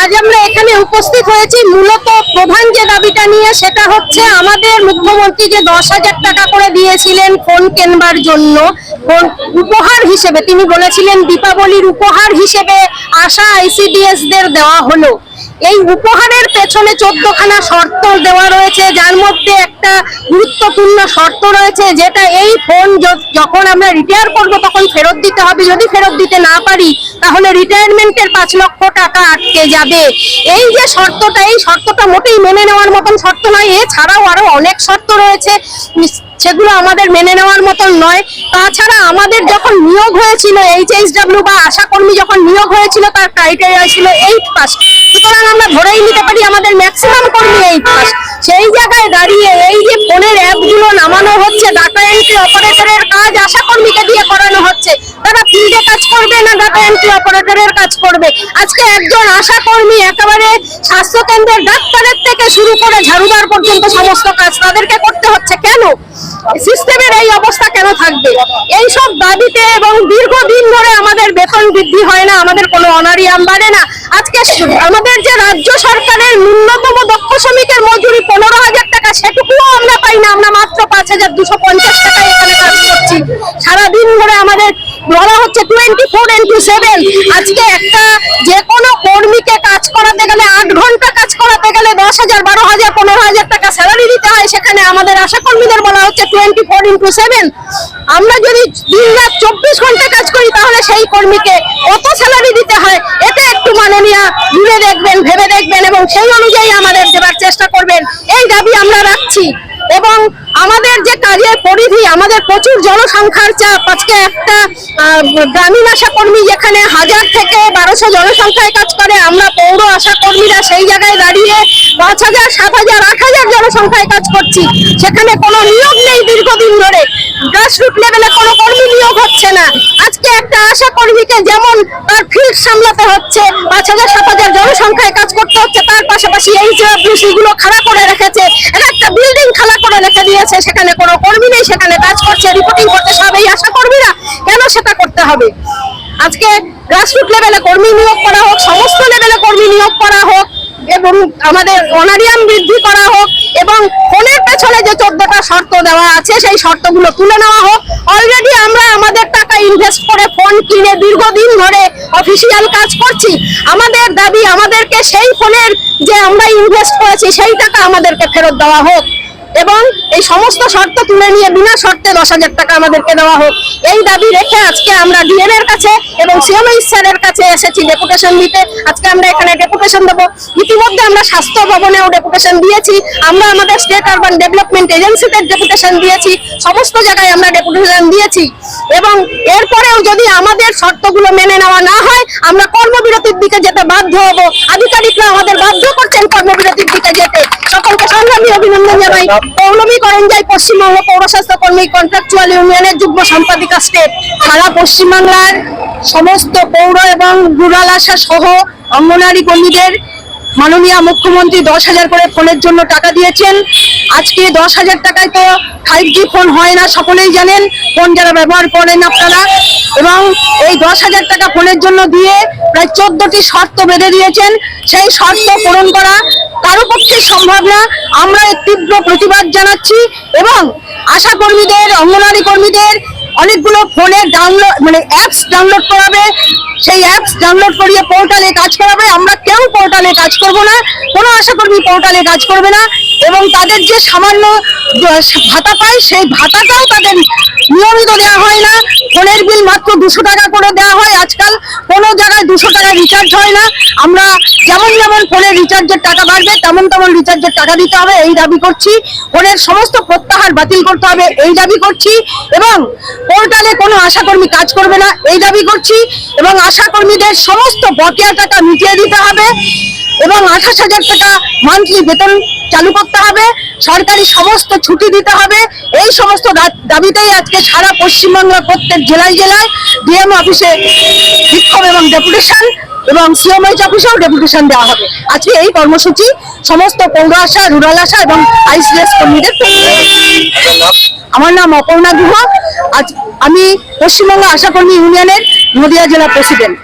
আজ আমরা এখানে উপস্থিত হয়েছি মূলত প্রধান যে দাবিটা নিয়ে সেটা হচ্ছে আমাদের মুখ্যমন্ত্রী যে দশ হাজার টাকা করে দিয়েছিলেন ফোন কেনবার জন্য, ফোন উপহার হিসেবে, তিনি বলেছিলেন দীপাবলির উপহার হিসেবে আশা আইসিডিএস দের দেওয়া হলো। এই উপহারের পেছনে চোদ্দখানা শর্ত দেওয়া রয়েছে, যার মধ্যে একটা গুরুত্বপূর্ণ শর্ত রয়েছে, যেটা এই ফোন যখন আমরা রিটায়ার করব তখন ফেরত দিতে হবে, যদি ফেরত দিতে না পারি, তাহলে রিটায়ারমেন্টের পাঁচ লক্ষ টাকা আটকে যাবে। এই যে শর্তটা, এই শর্তটা মোটেই মেনে নেওয়ার মতন শর্ত নয়। এছাড়াও আরও অনেক শর্ত রয়েছে। সেগুলো আমাদের মেনে নেওয়ার মতন নয়। তাছাড়া আমাদের যখন নিয়োগ হয়েছিল এইচএসডব্লিউ বা আশাকর্মী যখন নিয়োগ হয়েছিল, তার ক্রাইটেরিয়া ছিল এইট পাস সুতরাং আমরা ধরেই নিতে পারি আমাদের ম্যাক্সিমাম কর্মী এইট পাস সেই জায়গায় দাঁড়িয়ে এই যে ফোনের অ্যাপগুলো নামানো হচ্ছে ডাটা এন্ট্রি অপারেটরের কাজ আশাকর্মীকে দিয়ে তারা কাজ করবে না ডাটা এন্ট্রি অপারেটরের কাজ করবে? আজকে একজন আশাকর্মী একেবারে স্বাস্থ্য কেন্দ্রের ডাক্তারের থেকে শুরু করে ঝাড়ুদার পর্যন্ত সমস্ত কাজ তাদেরকে করতে হচ্ছে। কেন? সিস্টেমের এই অবস্থা কেন থাকবে? এই সব দাবিতে এবং দীর্ঘদিন ধরে আমাদের বেতন বৃদ্ধি হয় না, আমাদের কোনো অনারিয়াম বাড়ে না। আজকে আমাদের যে রাজ্য সরকারের ন্যূনতম দক্ষ শ্রমিকের মজুরি পনেরো হাজার টাকা, সেটুকুও আমরা পাই না। আমরা মাত্র পাঁচ হাজার দুশো পঞ্চাশ টাকায় এখানে কাজ করছি। সারাদিন ধরে আমাদের বলা হচ্ছে টোয়েন্টি ফোর ইন্টু সেভেন আজকে একটা যে কোনো কর্মীকে কাজ করাতে গেলে আট ঘণ্টা কাজ করাতে গেলে দশ হাজার, বারো হাজার, পনেরো হাজার টাকা স্যালারি দিতে হয়, সেখানে আমাদের আশা কর্মীদের বলা হচ্ছে টোয়েন্টি ফোর ইন্টু সেভেন আমরা যদি দিন রাত চব্বিশ ঘণ্টা কাজ করি, তাহলে সেই কর্মীকে কত স্যালারি দিতে হয়? এটা একটু মাননীয় ঘুরে দেখবেন, ভেবে দেখবেন, এবং সেই অনুযায়ী আমাদের দেবার চেষ্টা করবেন। এই দাবি আমরা রাখছি। এবং আমাদের যে কাজের পরিধি, আমাদের প্রচুর জনসংখ্যার চাপ। আজকে একটা গ্রামীণ আশা কর্মী যেখানে হাজার থেকে বারোশো জনসংখ্যায় কাজ করে, আমরা পৌর আশা কর্মীরা সেই জায়গায় দাঁড়িয়ে পাঁচ হাজার, সাত হাজার, আট হাজার জনসংখ্যায় কাজ করছি। সেখানে কোনো নিয়োগ নেই দীর্ঘদিন ধরে। গ্রাসরুট লেভেলে কোনো কর্মী নিয়োগ হচ্ছে না। আজকে একটা আশা কর্মীকে যেমন তার ফিল্ড সামলাতে হচ্ছে, পাঁচ হাজার, সাত হাজার জনসংখ্যায় কাজ করতে হচ্ছে, তার পাশাপাশি এই যে গুলো খাড়া করে রেখেছে এক একটা বিল্ডিং খাড়া করে রেখে দিয়েছে, সেখানে কোনো কর্মী নেই, সেখানে কাজ করছে রিপোর্টিং করতে সব এই আশা কর্মীরা, কেন সেটা করতে হবে? আজকে গ্রাসরুট লেভেলে কর্মী নিয়োগ করা হোক, সমস্ত লেভেলে কর্মী নিয়োগ করা হোক, এবং আমাদের অনারিয়াম বৃদ্ধি করা হোক, এবং ফোনের পেছনে যে চোদ্দটা শর্ত দেওয়া আছে, সেই শর্তগুলো তুলে নেওয়া হোক। অলরেডি আমরা আমাদের টাকা ইনভেস্ট করে ফোন কিনে দীর্ঘদিন ধরে অফিসিয়াল কাজ করছি। আমাদের দাবি আমাদেরকে সেই ফোনের যে আমরা ইনভেস্ট করেছি, সেই টাকা আমাদেরকে ফেরত দেওয়া হোক। এই সমস্ত শর্ত তুলে নিয়ে বিনা শর্তে দশ হাজার টাকা আমাদেরকে দেওয়া হোক। এই দাবি রেখে আজকে আমরা ডিএন এর কাছে এবং সিএমএই স্যারের কাছে এসেছি ডেপুটেশন দিতে। আজকে আমরা এখানে ডেপুটেশন দেবো। ইতিমধ্যে আমরা স্বাস্থ্য ভবনেও ডেপুটেশন দিয়েছি। আমরা আমাদের স্টেট আরবান ডেভেলপমেন্ট এজেন্সিতে ডেপুটেশন দিয়েছি। সমস্ত জায়গায় আমরা ডেপুটেশন দিয়েছি। এবং এরপরেও যদি আমাদের শর্তগুলো মেনে নেওয়া না হয় আমরা কর্মবিরতির দিকে যেতে বাধ্য হব। আধিকারিকরা আমাদের বাধ্য করছেন কর্মবিরতির দিকে যেতে। সকলকে সংগ্রামী অভিনন্দন জানাই। পৌলমী করঞ্জাই পশ্চিমবঙ্গ পৌর স্বাস্থ্য কর্মী কন্ট্রাকচুয়াল ইউনিয়নের যুগ্ম সম্পাদিকা স্টেট সারা পশ্চিমবাংলার সমস্ত পৌর এবং রুরাল আশা সহ অঙ্গনারী কর্মীদের মাননীয় মুখ্যমন্ত্রী দশ হাজার করে ফোনের জন্য টাকা দিয়েছেন। আজকে দশ হাজার টাকায় তো ফাইভ জি ফোন হয় না, সকলেই জানেন ফোন যারা ব্যবহার করেন আপনারা। এবং এই দশ হাজার টাকা ফোনের জন্য দিয়ে প্রায় চোদ্দটি শর্ত বেঁধে দিয়েছেন। সেই শর্ত পূরণ করা কারও পক্ষে সম্ভব না। আমরা তীব্র প্রতিবাদ জানাচ্ছি এবং আশা কর্মীদের, অঙ্গনারী কর্মীদের অনেকগুলো ফোনে ডাউনলোড মানে অ্যাপস ডাউনলোড করাবে। সেই অ্যাপস ডাউনলোড করিয়ে পোর্টালে কাজ করাবে। আমরা কেউ পোর্টালে কাজ করব না। কোনো আশাকর্মী পোর্টালে কাজ করবে না। এবং তাদের যে সামান্য ভাতা পায়, সেই ভাতাটাও তাদের নিয়মিত দেওয়া হয় না। ফোনের বিল মাত্র দুশো টাকা করে দেওয়া হয় আজকাল। দুশো টাকা রিচার্জ হয় না। আমরা যেমন যেমন ফোনের রিচার্জের টাকা বাড়বে, তেমন তেমন রিচার্জের টাকা দিতে হবে, এই দাবি করছি। ফোনের সমস্ত প্রত্যাহার বাতিল করতে হবে, এই দাবি করছি। এবং পোর্টালে কোনো আশাকর্মী কাজ করবে না, এই দাবি করছি। এবং আশাকর্মীদের সমস্ত বকেয়া টাকা মিটিয়ে দিতে হবে। এবং আঠাশ হাজার টাকা মান্থলি বেতন চালু করতে হবে, সরকারি সমস্ত ছুটি দিতে হবে। এই সমস্ত দাবিতেই আজকে সারা পশ্চিমবাংলার প্রত্যেক জেলায় জেলায় ডিএম অফিসে বিক্ষোভ এবং ডেপুটেশন এবং সিএমএইচ অফিসেও ডেপুটেশন দেওয়া হবে। আজকে এই কর্মসূচি সমস্ত পৌর আশা, রুরাল আশা এবং আইসিএস কর্মীদের আমার নাম অপর্ণা গুহ। আজ আমি পশ্চিমবঙ্গ আশা কর্মী ইউনিয়নের নদিয়া জেলা প্রেসিডেন্ট।